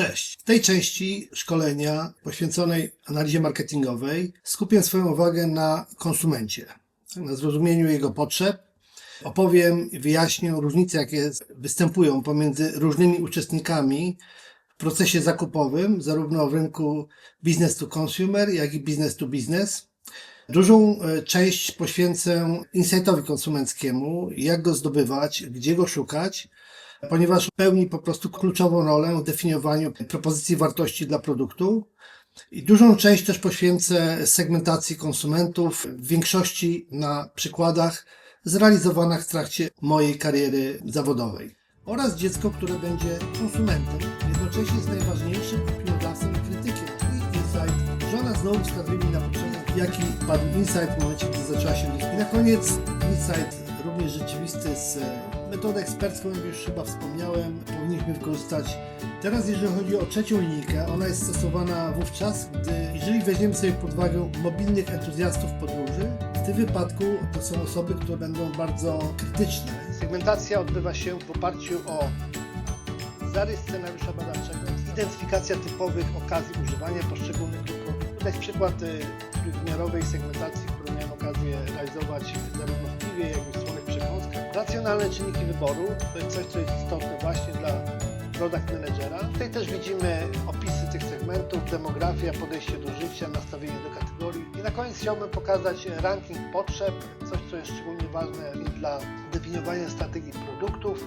Cześć. W tej części szkolenia poświęconej analizie marketingowej skupię swoją uwagę na konsumencie, na zrozumieniu jego potrzeb. Opowiem i wyjaśnię różnice, jakie występują pomiędzy różnymi uczestnikami w procesie zakupowym, zarówno w rynku business to consumer, jak i business to business. Dużą e, część poświęcę insightowi konsumenckiemu, jak go zdobywać, gdzie go szukać, ponieważ pełni po prostu kluczową rolę w definiowaniu propozycji wartości dla produktu. I dużą część też poświęcę segmentacji konsumentów, w większości na przykładach zrealizowanych w trakcie mojej kariery zawodowej. Oraz dziecko, które będzie konsumentem, jednocześnie jest najważniejszym opiniodawcą i krytykiem. I insight, żona znowu wskazuje mi na potrzebę, jaki padł insight w momencie, gdy zaczęła się liczyć. I na koniec insight również rzeczywisty z metodą ekspercką, jak już chyba wspomniałem, powinniśmy wykorzystać. Teraz, jeżeli chodzi o trzecią linijkę, ona jest stosowana wówczas, gdy, jeżeli weźmiemy sobie pod uwagę mobilnych entuzjastów podróży, w tym wypadku to są osoby, które będą bardzo krytyczne. Segmentacja odbywa się w oparciu o zarys scenariusza badawczego, identyfikacja typowych okazji używania poszczególnych produktów. Jest przykład y, trójwymiarowej segmentacji, którą miałem okazję realizować zarówno w piwie, jak i w Racjonalne czynniki wyboru to jest coś, co jest istotne właśnie dla product managera. Tutaj też widzimy opisy tych segmentów, demografia, podejście do życia, nastawienie do kategorii. I na koniec chciałbym pokazać ranking potrzeb, coś co jest szczególnie ważne dla definiowania strategii produktów.